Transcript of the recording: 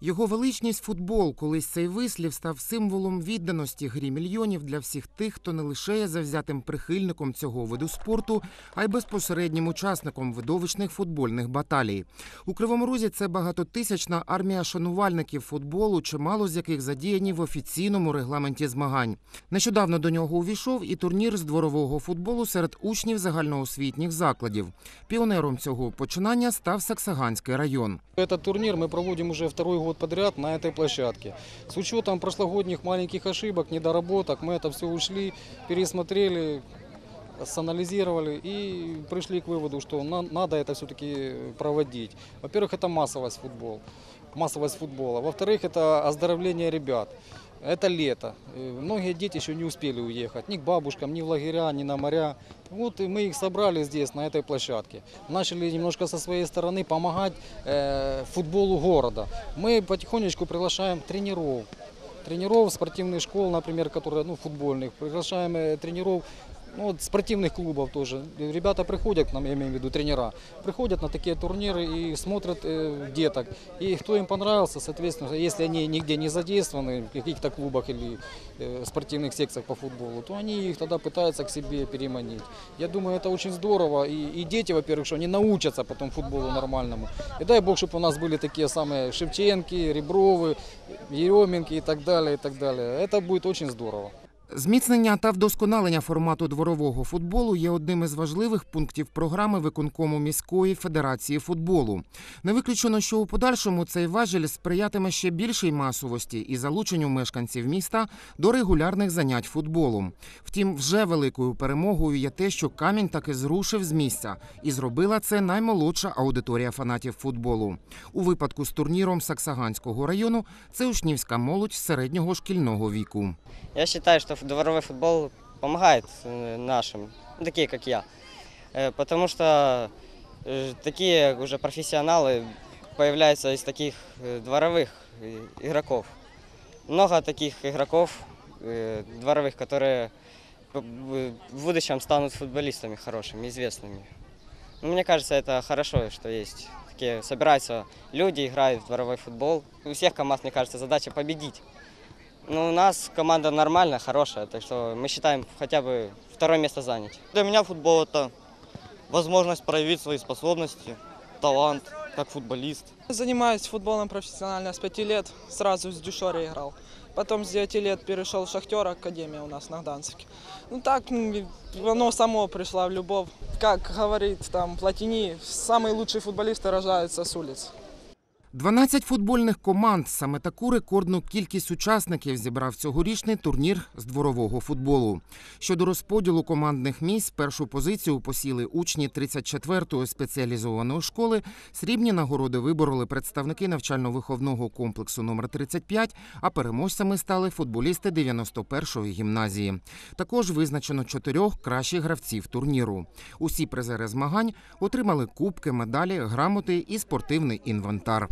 Його величність футбол, колись цей вислів став символом відданості грі мільйонів для всіх тих, хто не лише є завзятим прихильником цього виду спорту, а й безпосереднім учасником видовищних футбольних баталій. У Кривому Розі це багатотисячна армія шанувальників футболу, чимало з яких задіяні в офіційному регламенті змагань. Нещодавно до нього увійшов і турнір з дворового футболу серед учнів загальноосвітніх закладів. Піонером цього починання став Саксаганський район. Этот турнир мы проводим уже второй подряд на этой площадке. С учетом прошлогодних маленьких ошибок, недоработок, мы это все ушли, пересмотрели, санализировали и пришли к выводу, что на- надо это все-таки проводить. Во-первых, это массовость футбол, массовость футбола. Во-вторых, это оздоровление ребят. Это лето. Э, Многие дети еще не успели уехать ни к бабушкам, ни в лагеря, ни на моря. Вот и мы их собрали здесь, на этой площадке. Начали немножко со своей стороны помогать э, футболу города. Мы потихонечку приглашаем тренеров. Тренеров спортивных школ, например, которые, ну, футбольных. Приглашаем э, тренеров ну, вот спортивных клубов тоже. Ребята приходят к нам, я имею в виду тренера, приходят на такие турниры и смотрят э, деток. И кто им понравился, соответственно, если они нигде не задействованы в каких-то клубах или э, спортивных секциях по футболу, то они их тогда пытаются к себе переманить. Я думаю, это очень здорово. И, и дети, во-первых, что они научатся потом футболу нормальному. И дай бог, чтобы у нас были такие самые Шевченки, Ребровы, Еременки и так далее, и так далее. Это будет очень здорово. Зміцнення та вдосконалення формату дворового футболу є одним із важливих пунктів програми виконкому міської федерації футболу. Не виключено, що у подальшому цей важель сприятиме ще більшій масовості і залученню мешканців міста до регулярних занять футболом. Втім, вже великою перемогою є те, що камінь таки зрушив з місця, і зробила це наймолодша аудиторія фанатів футболу. У випадку з турніром Саксаганського району це учнівська молодь середнього шкільного віку. Я считаю, что дворовой футбол помогает э, нашим, ну, такие как я. Э, Потому что э, такие уже профессионалы появляются из таких дворовых игроков. Много таких игроков дворовых, которые в будущем станут футболистами хорошими, известными. Ну, Мне кажется, это хорошо, что есть такие, собираются люди, играют в дворовой футбол. У всех команд, мне кажется, задача победить. Ну, у нас команда нормальная, хорошая, так что мы считаем хотя бы второе место занять. Для меня футбол это возможность проявить свои способности, талант как футболист. Занимаюсь футболом профессионально с 5 лет, сразу с Дюшори играл. Потом с 9 лет перешел в Шахтер, академия у нас на Гданьске. Ну так, оно само пришло в любовь. Как говорит там Платини, самые лучшие футболисты рождаются с улиц. 12 футбольних команд саме таку рекордну кількість учасників зібрав цьогорічний турнір з дворового футболу. Щодо розподілу командних місць, першу позицію посіли учні 34-ї спеціалізованої школи. Срібні нагороди вибороли представники навчально-виховного комплексу номер 35, а переможцями стали футболісти 91-ї гімназії. Також визначено чотирьох кращих гравців турніру. Усі призери змагань отримали кубки, медалі, грамоти і спортивний інвентар.